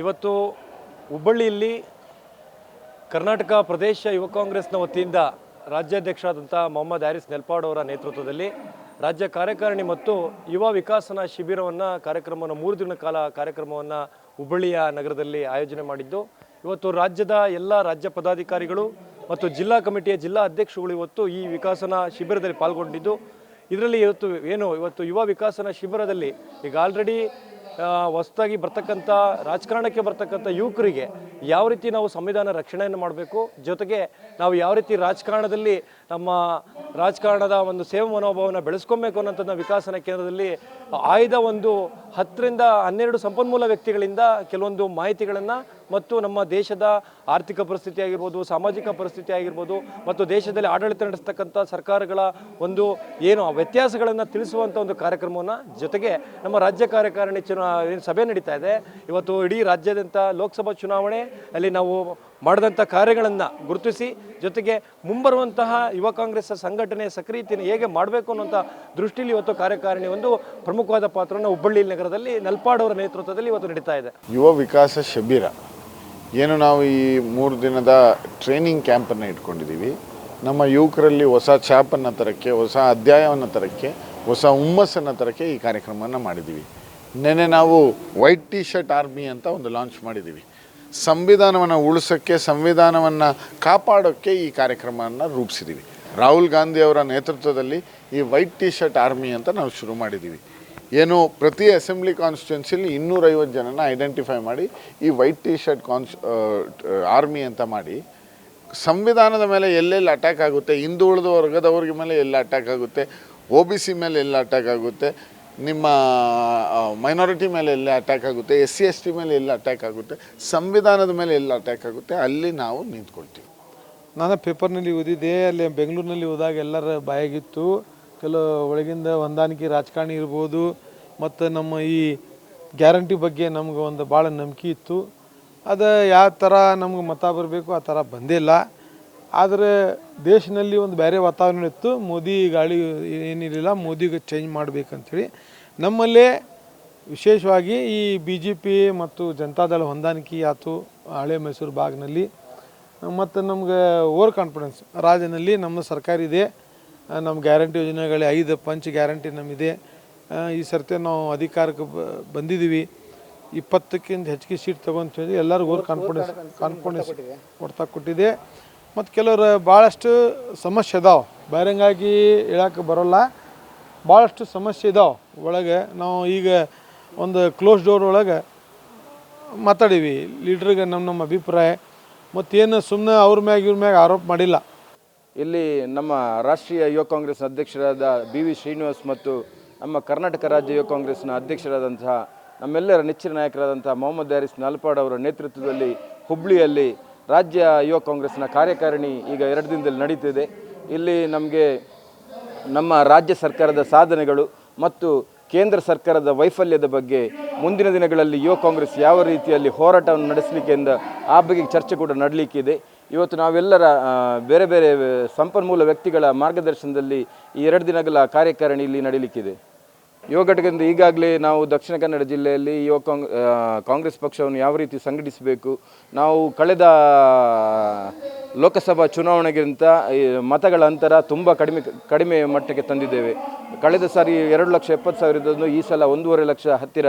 ಇವತ್ತು ಹುಬ್ಬಳ್ಳಿಯಲ್ಲಿ ಕರ್ನಾಟಕ ಪ್ರದೇಶ ಯುವ ಕಾಂಗ್ರೆಸ್ನ ವತಿಯಿಂದ ರಾಜ್ಯಾಧ್ಯಕ್ಷರಾದಂಥ ಮೊಹಮ್ಮದ್ ಹ್ಯಾರಿಸ್ ನೆಲ್ಪಾಡ್ ಅವರ ನೇತೃತ್ವದಲ್ಲಿ ರಾಜ್ಯ ಕಾರ್ಯಕಾರಿಣಿ ಮತ್ತು ಯುವ ವಿಕಾಸನ ಶಿಬಿರವನ್ನು ಕಾರ್ಯಕ್ರಮವನ್ನು ಮೂರು ದಿನ ಕಾಲ ಕಾರ್ಯಕ್ರಮವನ್ನು ಹುಬ್ಬಳ್ಳಿಯ ನಗರದಲ್ಲಿ ಆಯೋಜನೆ ಮಾಡಿದ್ದು, ಇವತ್ತು ರಾಜ್ಯದ ಎಲ್ಲ ರಾಜ್ಯ ಪದಾಧಿಕಾರಿಗಳು ಮತ್ತು ಜಿಲ್ಲಾ ಕಮಿಟಿಯ ಜಿಲ್ಲಾ ಅಧ್ಯಕ್ಷಗಳು ಇವತ್ತು ಈ ವಿಕಾಸನ ಶಿಬಿರದಲ್ಲಿ ಪಾಲ್ಗೊಂಡಿದ್ದು, ಇದರಲ್ಲಿ ಇವತ್ತು ಏನು, ಇವತ್ತು ಯುವ ವಿಕಾಸನ ಶಿಬಿರದಲ್ಲಿ ಈಗ ಆಲ್ರೆಡಿ ಹೊಸದಾಗಿ ಬರ್ತಕ್ಕಂಥ ರಾಜಕಾರಣಕ್ಕೆ ಬರ್ತಕ್ಕಂಥ ಯುವಕರಿಗೆ ಯಾವ ರೀತಿ ನಾವು ಸಂವಿಧಾನ ರಕ್ಷಣೆಯನ್ನು ಮಾಡಬೇಕು, ಜೊತೆಗೆ ನಾವು ಯಾವ ರೀತಿ ರಾಜಕಾರಣದಲ್ಲಿ ನಮ್ಮ ರಾಜಕಾರಣದ ಒಂದು ಸೇವಾ ಮನೋಭಾವನ ಬೆಳೆಸ್ಕೊಬೇಕು ಅನ್ನೋಂಥದ್ದು ವಿಕಾಸನ ಕೇಂದ್ರದಲ್ಲಿ ಆಯ್ದ ಒಂದು ಹತ್ತರಿಂದ ಹನ್ನೆರಡು ಸಂಪನ್ಮೂಲ ವ್ಯಕ್ತಿಗಳಿಂದ ಕೆಲವೊಂದು ಮಾಹಿತಿಗಳನ್ನು ಮತ್ತು ನಮ್ಮ ದೇಶದ ಆರ್ಥಿಕ ಪರಿಸ್ಥಿತಿ ಆಗಿರ್ಬೋದು, ಸಾಮಾಜಿಕ ಪರಿಸ್ಥಿತಿ ಆಗಿರ್ಬೋದು ಮತ್ತು ದೇಶದಲ್ಲಿ ಆಡಳಿತ ನಡೆಸ್ತಕ್ಕಂಥ ಸರ್ಕಾರಗಳ ಒಂದು ಏನು ವ್ಯತ್ಯಾಸಗಳನ್ನು ತಿಳಿಸುವಂಥ ಒಂದು ಕಾರ್ಯಕ್ರಮವನ್ನು ಜೊತೆಗೆ ನಮ್ಮ ರಾಜ್ಯ ಕಾರ್ಯಕಾರಿಣಿ ಚುನಾ ಸಭೆ ನಡೀತಾ ಇದೆ. ಇವತ್ತು ಇಡೀ ರಾಜ್ಯಾದ್ಯಂತ ಲೋಕಸಭಾ ಚುನಾವಣೆ ಅಲ್ಲಿ ನಾವು ಮಾಡಿದಂಥ ಕಾರ್ಯಗಳನ್ನು ಗುರುತಿಸಿ ಜೊತೆಗೆ ಮುಂಬರುವಂತಹ ಯುವ ಕಾಂಗ್ರೆಸ್ ಸಂಘಟನೆ ಸಕ್ರಿಯತೆಯನ್ನು ಹೇಗೆ ಮಾಡಬೇಕು ಅನ್ನೋಂಥ ದೃಷ್ಟಿಯಲ್ಲಿ ಇವತ್ತು ಕಾರ್ಯಕಾರಿಣಿ ಒಂದು ಪ್ರಮುಖವಾದ ಪಾತ್ರವನ್ನು ಹುಬ್ಬಳ್ಳಿ ನಗರದಲ್ಲಿ ನಲ್ಪಾಡವರ ನೇತೃತ್ವದಲ್ಲಿ ಇವತ್ತು ನಡೀತಾ ಇದೆ. ಯುವ ವಿಕಾಸ ಶಿಬಿರ, ಏನು ನಾವು ಈ ಮೂರು ದಿನದ ಟ್ರೈನಿಂಗ್ ಕ್ಯಾಂಪನ್ನು ಇಟ್ಕೊಂಡಿದ್ದೀವಿ. ನಮ್ಮ ಯುವಕರಲ್ಲಿ ಹೊಸ ಛಾಪನ್ನು ತರಕ್ಕೆ, ಹೊಸ ಅಧ್ಯಾಯವನ್ನು ತರಕ್ಕೆ, ಹೊಸ ಹುಮ್ಮಸ್ಸನ್ನು ತರಕ್ಕೆ ಈ ಕಾರ್ಯಕ್ರಮವನ್ನು ಮಾಡಿದ್ದೀವಿ. ನೆನ್ನೆ ನಾವು ವೈಟ್ ಟಿ ಶರ್ಟ್ ಆರ್ಮಿ ಅಂತ ಒಂದು ಲಾಂಚ್ ಮಾಡಿದ್ದೀವಿ. ಸಂವಿಧಾನವನ್ನು ಉಳಿಸೋಕ್ಕೆ, ಸಂವಿಧಾನವನ್ನು ಕಾಪಾಡೋಕ್ಕೆ ಈ ಕಾರ್ಯಕ್ರಮವನ್ನು ರೂಪಿಸಿದ್ದೀವಿ. ರಾಹುಲ್ ಗಾಂಧಿ ಅವರ ನೇತೃತ್ವದಲ್ಲಿ ಈ ವೈಟ್ ಟಿ ಶರ್ಟ್ ಆರ್ಮಿ ಅಂತ ನಾವು ಶುರು ಮಾಡಿದ್ದೀವಿ ಏನು ಪ್ರತಿ ಅಸೆಂಬ್ಲಿ ಕಾನ್ಸ್ಟಿಟ್ಯೂನ್ಸಿಲಿ ಇನ್ನೂರೈವತ್ತು ಜನನ ಐಡೆಂಟಿಫೈ ಮಾಡಿ ಈ ವೈಟ್ ಟಿ ಶರ್ಟ್ ಕಾನ್ಸ್ ಆರ್ಮಿ ಅಂತ ಮಾಡಿ, ಸಂವಿಧಾನದ ಮೇಲೆ ಎಲ್ಲೆಲ್ಲಿ ಅಟ್ಯಾಕ್ ಆಗುತ್ತೆ ಹಿಂದುಳಿದ ವರ್ಗದವ್ರಿಗೆ ಮೇಲೆ ಎಲ್ಲ ಅಟ್ಯಾಕ್ ಆಗುತ್ತೆ, ಒ ಬಿ ಸಿ ಮೇಲೆ ಎಲ್ಲ ಅಟ್ಯಾಕ್ ಆಗುತ್ತೆ, ನಿಮ್ಮ ಮೈನಾರಿಟಿ ಮೇಲೆ ಎಲ್ಲ ಅಟ್ಯಾಕ್ ಆಗುತ್ತೆ, ಎಸ್ ಸಿ ಎಸ್ ಟಿ ಮೇಲೆ ಎಲ್ಲ ಅಟ್ಯಾಕ್ ಆಗುತ್ತೆ, ಸಂವಿಧಾನದ ಮೇಲೆ ಎಲ್ಲ ಅಟ್ಯಾಕ್ ಆಗುತ್ತೆ, ಅಲ್ಲಿ ನಾವು ನಿಂತ್ಕೊಳ್ತೀವಿ. ನಾನು ಪೇಪರ್ನಲ್ಲಿ ಓದಿದ್ದೆ, ಅಲ್ಲಿ ಬೆಂಗಳೂರಿನಲ್ಲಿ ಹೋದಾಗ ಎಲ್ಲರ ಬಾಯಾಗಿತ್ತು. ಕೆಲವು ಒಳಗಿಂದ ಹೊಂದಾಣಿಕೆ ರಾಜಕಾರಣಿ ಇರ್ಬೋದು, ಮತ್ತು ನಮ್ಮ ಈ ಗ್ಯಾರಂಟಿ ಬಗ್ಗೆ ನಮ್ಗೆ ಒಂದು ಭಾಳ ನಂಬಿಕೆ ಇತ್ತು. ಅದು ಯಾವ ಥರ ನಮ್ಗೆ ಮತ ಬರಬೇಕು, ಆ ಥರ ಬಂದೇ ಇಲ್ಲ. ಆದರೆ ದೇಶದಲ್ಲಿ ಒಂದು ಬೇರೆ ವಾತಾವರಣ ಇತ್ತು. ಮೋದಿ ಗಾಳಿ ಏನಿರಲಿಲ್ಲ, ಮೋದಿಗೆ ಚೇಂಜ್ ಮಾಡಬೇಕಂಥೇಳಿ ನಮ್ಮಲ್ಲೇ ವಿಶೇಷವಾಗಿ ಈ ಬಿ ಜೆ ಪಿ ಮತ್ತು ಜನತಾದಳ ಹೊಂದಾಣಿಕೆ ಆಯ್ತು, ಹಳೆ ಮೈಸೂರು ಭಾಗನಲ್ಲಿ. ಮತ್ತು ನಮ್ಗೆ ಓವರ್ ಕಾನ್ಫಿಡೆನ್ಸ್ ರಾಜ್ಯದಲ್ಲಿ ನಮ್ಮ ಸರ್ಕಾರ ಇದೆ. ನಮ್ಮ ಗ್ಯಾರಂಟಿ ಯೋಜನೆಗಳು ಐದು ಪಂಚ್ ಗ್ಯಾರಂಟಿ ನಮ್ಮಿದೆ. ಈ ಸರ್ತಿ ನಾವು ಅಧಿಕಾರಕ್ಕೆ ಬಂದಿದ್ದೀವಿ. ಇಪ್ಪತ್ತಕ್ಕಿಂತ ಹೆಚ್ಚಿಗೆ ಸೀಟ್ ತೊಗೊಂತೀವಿ ಎಲ್ಲರಿಗೂ ಓವರ್ ಕಾನ್ಫಿಡೆನ್ಸ್ ಕಾನ್ಫಿಡೆನ್ಸ್ ಕೊಡ್ತಾ ಕೊಟ್ಟಿದೆ. ಮತ್ತು ಕೆಲವರು ಭಾಳಷ್ಟು ಸಮಸ್ಯೆ ಇದಾವೆ. ಬಹಿರಂಗಾಗಿ ಹೇಳಕ್ಕೆ ಬರೋಲ್ಲ. ಭಾಳಷ್ಟು ಸಮಸ್ಯೆ ಇದಾವೆ. ಒಳಗೆ ನಾವು ಈಗ ಒಂದು ಕ್ಲೋಸ್ ಡೋರ್ ಒಳಗೆ ಮಾತಾಡೀವಿ. ಲೀಡ್ರಿಗೆ ನಮ್ಮ ನಮ್ಮ ಅಭಿಪ್ರಾಯ. ಮತ್ತೇನು ಸುಮ್ಮನೆ ಅವ್ರ ಮ್ಯಾಗ ಇವ್ರ ಮ್ಯಾಗ ಆರೋಪ ಮಾಡಿಲ್ಲ. ಇಲ್ಲಿ ನಮ್ಮ ರಾಷ್ಟ್ರೀಯ ಯುವ ಕಾಂಗ್ರೆಸ್ ಅಧ್ಯಕ್ಷರಾದ ಬಿ ವಿ ಶ್ರೀನಿವಾಸ್ ಮತ್ತು ನಮ್ಮ ಕರ್ನಾಟಕ ರಾಜ್ಯ ಯುವ ಕಾಂಗ್ರೆಸ್ನ ಅಧ್ಯಕ್ಷರಾದಂತಹ ನಮ್ಮೆಲ್ಲರ ನೆಚ್ಚಿನ ನಾಯಕರಾದಂತಹ ಮೊಹಮ್ಮದ್ ಹ್ಯಾರಿಸ್ ನಾಲ್ಪಾಡ್ ಅವರ ನೇತೃತ್ವದಲ್ಲಿ ಹುಬ್ಳಿಯಲ್ಲಿ ರಾಜ್ಯ ಯುವ ಕಾಂಗ್ರೆಸ್ನ ಕಾರ್ಯಕಾರಿಣಿ ಈಗ ಎರಡು ದಿನದಲ್ಲಿ ನಡೀತಿದೆ. ಇಲ್ಲಿ ನಮಗೆ ನಮ್ಮ ರಾಜ್ಯ ಸರ್ಕಾರದ ಸಾಧನೆಗಳು ಮತ್ತು ಕೇಂದ್ರ ಸರ್ಕಾರದ ವೈಫಲ್ಯದ ಬಗ್ಗೆ ಮುಂದಿನ ದಿನಗಳಲ್ಲಿ ಯುವ ಕಾಂಗ್ರೆಸ್ ಯಾವ ರೀತಿಯಲ್ಲಿ ಹೋರಾಟವನ್ನು ನಡೆಸಲಿಕ್ಕೆ ಎಂದ ಆ ಬಗ್ಗೆ ಚರ್ಚೆ ಕೂಡ ನಡಲಿಕ್ಕಿದೆ ಇವತ್ತು ನಾವೆಲ್ಲರ ಬೇರೆ ಬೇರೆ ಸಂಪನ್ಮೂಲ ವ್ಯಕ್ತಿಗಳ ಮಾರ್ಗದರ್ಶನದಲ್ಲಿ ಈ ಎರಡು ದಿನಗಳ ಕಾರ್ಯಕಾರಿಣಿ ಇಲ್ಲಿ ನಡೀಲಿಕ್ಕಿದೆ ಯುವ ಘಟಕದಿಂದ ಈಗಾಗಲೇ ನಾವು ದಕ್ಷಿಣ ಕನ್ನಡ ಜಿಲ್ಲೆಯಲ್ಲಿ ಯುವ ಕಾಂಗ್ ಕಾಂಗ್ರೆಸ್ ಪಕ್ಷವನ್ನು ಯಾವ ರೀತಿ ಸಂಘಟಿಸಬೇಕು, ನಾವು ಕಳೆದ ಲೋಕಸಭಾ ಚುನಾವಣೆಗಿಂತ ಮತಗಳ ಅಂತರ ತುಂಬ ಕಡಿಮೆ ಕಡಿಮೆ ಮಟ್ಟಕ್ಕೆ ತಂದಿದ್ದೇವೆ. ಕಳೆದ ಸಾರಿ ಎರಡು ಲಕ್ಷ ಎಪ್ಪತ್ತು ಸಾವಿರದನ್ನು ಈ ಸಲ ಒಂದೂವರೆ ಲಕ್ಷ ಹತ್ತಿರ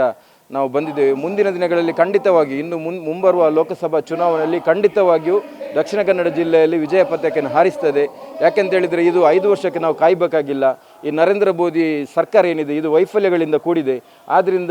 ನಾವು ಬಂದಿದ್ದೇವೆ. ಮುಂದಿನ ದಿನಗಳಲ್ಲಿ ಖಂಡಿತವಾಗಿ ಇನ್ನು ಮುನ್, ಮುಂಬರುವ ಲೋಕಸಭಾ ಚುನಾವಣೆಯಲ್ಲಿ ಖಂಡಿತವಾಗಿಯೂ ದಕ್ಷಿಣ ಕನ್ನಡ ಜಿಲ್ಲೆಯಲ್ಲಿ ವಿಜಯ ಪತಾಕೆಯನ್ನು ಹಾರಿಸ್ತದೆ. ಯಾಕೆಂತ ಹೇಳಿದರೆ ಇದು ಐದು ವರ್ಷಕ್ಕೆ ನಾವು ಕಾಯಬೇಕಾಗಿಲ್ಲ. ಈ ನರೇಂದ್ರ ಮೋದಿ ಸರ್ಕಾರ ಏನಿದೆ, ಇದು ವೈಫಲ್ಯಗಳಿಂದ ಕೂಡಿದೆ. ಆದ್ದರಿಂದ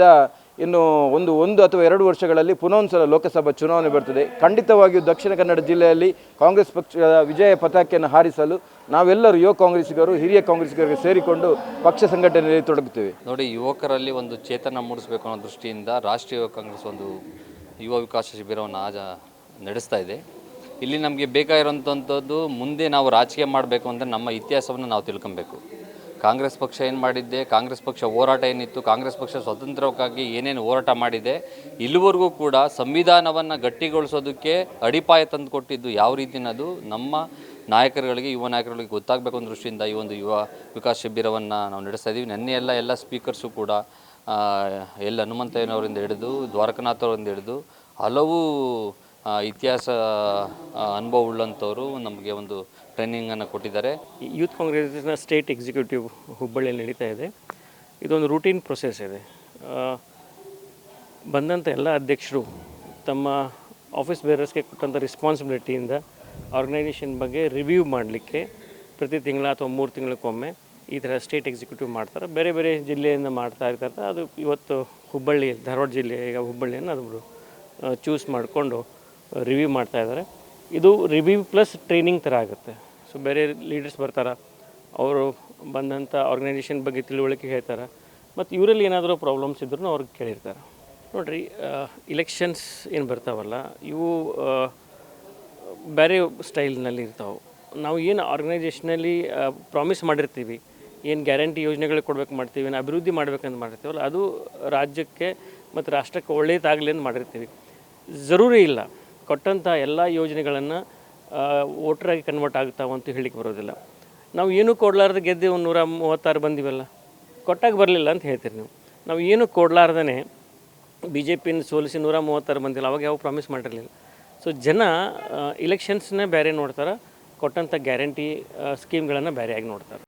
ಇನ್ನು ಒಂದು ಒಂದು ಅಥವಾ ಎರಡು ವರ್ಷಗಳಲ್ಲಿ ಪುನಃ ಒಂದು ಸಲ ಲೋಕಸಭಾ ಚುನಾವಣೆ ಬರ್ತದೆ. ಖಂಡಿತವಾಗಿಯೂ ದಕ್ಷಿಣ ಕನ್ನಡ ಜಿಲ್ಲೆಯಲ್ಲಿ ಕಾಂಗ್ರೆಸ್ ಪಕ್ಷದ ವಿಜಯ ಪತಾಕೆಯನ್ನು ಹಾರಿಸಲು ನಾವೆಲ್ಲರೂ ಯುವ ಕಾಂಗ್ರೆಸ್ಗರು ಹಿರಿಯ ಕಾಂಗ್ರೆಸ್ಗರಿಗೆ ಸೇರಿಕೊಂಡು ಪಕ್ಷ ಸಂಘಟನೆಯಲ್ಲಿ ತೊಡಗುತ್ತೇವೆ. ನೋಡಿ, ಯುವಕರಲ್ಲಿ ಒಂದು ಚೇತನ ಮೂಡಿಸಬೇಕು ಅನ್ನೋ ದೃಷ್ಟಿಯಿಂದ ರಾಷ್ಟ್ರೀಯ ಯುವ ಕಾಂಗ್ರೆಸ್ ಒಂದು ಯುವ ವಿಕಾಸ ಶಿಬಿರವನ್ನು ಆಜ ನಡೆಸ್ತಾ ಇದೆ. ಇಲ್ಲಿ ನಮಗೆ ಬೇಕಾಗಿರೋಂಥದ್ದು ಮುಂದೆ ನಾವು ರಾಜಕೀಯ ಮಾಡಬೇಕು ಅಂದರೆ ನಮ್ಮ ಇತಿಹಾಸವನ್ನು ನಾವು ತಿಳ್ಕೊಬೇಕು. ಕಾಂಗ್ರೆಸ್ ಪಕ್ಷ ಏನು ಮಾಡಿದ್ದೆ, ಕಾಂಗ್ರೆಸ್ ಪಕ್ಷ ಹೋರಾಟ ಏನಿತ್ತು, ಕಾಂಗ್ರೆಸ್ ಪಕ್ಷ ಸ್ವತಂತ್ರಕ್ಕಾಗಿ ಏನೇನು ಹೋರಾಟ ಮಾಡಿದೆ, ಇಲ್ಲಿವರೆಗೂ ಕೂಡ ಸಂವಿಧಾನವನ್ನು ಗಟ್ಟಿಗೊಳಿಸೋದಕ್ಕೆ ಅಡಿಪಾಯ ತಂದು ಕೊಟ್ಟಿದ್ದು ಯಾವ ರೀತಿನದು, ನಮ್ಮ ನಾಯಕರುಗಳಿಗೆ, ಯುವ ನಾಯಕರುಗಳಿಗೆ ಗೊತ್ತಾಗಬೇಕು ಅನ್ನೋ ದೃಷ್ಟಿಯಿಂದ ಈ ಒಂದು ಯುವ ವಿಕಾಸ್ ಶಿಬಿರವನ್ನು ನಾವು ನಡೆಸ್ತಾ ಇದ್ದೀವಿ ನೆನ್ನೆ ಎಲ್ಲ ಎಲ್ಲ ಸ್ಪೀಕರ್ಸು ಕೂಡ ಎಲ್ಲಿ ಹನುಮಂತಯ್ಯನವರಿಂದ ಹಿಡಿದು ದ್ವಾರಕನಾಥ್ ಅವರಿಂದ ಹಿಡಿದು, ಹಲವು ಇತಿಹಾಸ ಅನುಭವ ಉಳ್ಳಂಥವರು ನಮಗೆ ಒಂದು ಟ್ರೈನಿಂಗನ್ನು ಕೊಟ್ಟಿದ್ದಾರೆ. ಯೂತ್ ಕಾಂಗ್ರೆಸ್ನ ಸ್ಟೇಟ್ ಎಕ್ಸಿಕ್ಯೂಟಿವ್ ಹುಬ್ಬಳ್ಳಿಯಲ್ಲಿ ನಡೀತಾ ಇದೆ. ಇದೊಂದು ರೂಟೀನ್ ಪ್ರೊಸೆಸ್ ಇದೆ. ಬಂದಂಥ ಎಲ್ಲ ಅಧ್ಯಕ್ಷರು ತಮ್ಮ ಆಫೀಸ್ ಬೇರರ್ಸ್ಗೆ ಕೊಟ್ಟಂಥ ರೆಸ್ಪಾನ್ಸಿಬಿಲಿಟಿಯಿಂದ ಆರ್ಗನೈಸೇಷನ್ ಬಗ್ಗೆ ರಿವ್ಯೂ ಮಾಡಲಿಕ್ಕೆ ಪ್ರತಿ ತಿಂಗಳ ಅಥವಾ ಮೂರು ತಿಂಗಳಕ್ಕೊಮ್ಮೆ ಈ ಥರ ಸ್ಟೇಟ್ ಎಕ್ಸಿಕ್ಯೂಟಿವ್ ಮಾಡ್ತಾರೆ. ಬೇರೆ ಬೇರೆ ಜಿಲ್ಲೆಯಿಂದ ಮಾಡ್ತಾ ಇರ್ತಾರೆ ಅದು ಇವತ್ತು ಹುಬ್ಬಳ್ಳಿ, ಧಾರವಾಡ ಜಿಲ್ಲೆ, ಈಗ ಹುಬ್ಬಳ್ಳಿಯನ್ನು ಅದು ಚೂಸ್ ಮಾಡಿಕೊಂಡು ರಿವ್ಯೂ ಮಾಡ್ತಾ ಇದ್ದಾರೆ. ಇದು ರಿವ್ಯೂ ಪ್ಲಸ್ ಟ್ರೈನಿಂಗ್ ಥರ ಆಗುತ್ತೆ. ಸೊ ಬೇರೆ ಲೀಡರ್ಸ್ ಬರ್ತಾರೆ, ಅವರು ಬಂದಂಥ ಆರ್ಗನೈಸೇಷನ್ ಬಗ್ಗೆ ತಿಳುವಳಿಕೆ ಹೇಳ್ತಾರೆ ಮತ್ತು ಇವರಲ್ಲಿ ಏನಾದರೂ ಪ್ರಾಬ್ಲಮ್ಸ್ ಇದ್ರೂ ಅವ್ರಿಗೆ ಕೇಳಿರ್ತಾರೆ. ನೋಡಿರಿ ಇಲೆಕ್ಷನ್ಸ್ ಏನು ಬರ್ತಾವಲ್ಲ, ಇವು ಬೇರೆ ಸ್ಟೈಲ್ನಲ್ಲಿ ಇರ್ತಾವೆ. ನಾವು ಏನು ಆರ್ಗನೈಸೇಷನಲ್ಲಿ ಪ್ರಾಮಿಸ್ ಮಾಡಿರ್ತೀವಿ, ಏನು ಗ್ಯಾರಂಟಿ ಯೋಜನೆಗಳು ಕೊಡ್ಬೇಕು ಮಾಡ್ತೀವಿ, ಏನು ಅಭಿವೃದ್ಧಿ ಮಾಡ್ಬೇಕಂತ ಮಾಡಿರ್ತೀವಲ್ಲ, ಅದು ರಾಜ್ಯಕ್ಕೆ ಮತ್ತು ರಾಷ್ಟ್ರಕ್ಕೆ ಒಳ್ಳೆಯದಾಗಲಿ ಅಂತ ಮಾಡಿರ್ತೀವಿ. ಜರೂರಿ ಇಲ್ಲ. ಕೊಟ್ಟಂಥ ಎಲ್ಲ ಯೋಜನೆಗಳನ್ನು ವೋಟ್ರಾಗಿ ಕನ್ವರ್ಟ್ ಆಗ್ತಾವೆ ಅಂತ ಹೇಳಿಕ್ಕೆ ಬರೋದಿಲ್ಲ. ನಾವು ಏನೂ ಕೊಡಲಾರ್ದು ಗೆದ್ದು ಒಂದು ನೂರ ಮೂವತ್ತಾರು ಬಂದಿವಲ್ಲ, ಕೊಟ್ಟಾಗ ಬರಲಿಲ್ಲ ಅಂತ ಹೇಳ್ತೀರಿ ನೀವು. ನಾವು ಏನು ಕೊಡಲಾರ್ದೇ ಬಿ ಜೆ ಪಿನ ಸೋಲಿಸಿ ನೂರ ಮೂವತ್ತಾರು ಬಂದಿಲ್ಲ, ಅವಾಗ ಯಾವ ಪ್ರಾಮಿಸ್ ಮಾಡಿರಲಿಲ್ಲ. ಸೊ ಜನ ಇಲೆಕ್ಷನ್ಸ್ನೇ ಬೇರೆ ನೋಡ್ತಾರೆ ಕೊಟ್ಟಂಥ ಗ್ಯಾರಂಟಿ ಸ್ಕೀಮ್ಗಳನ್ನು ಬೇರೆಯಾಗಿ ನೋಡ್ತಾರೆ.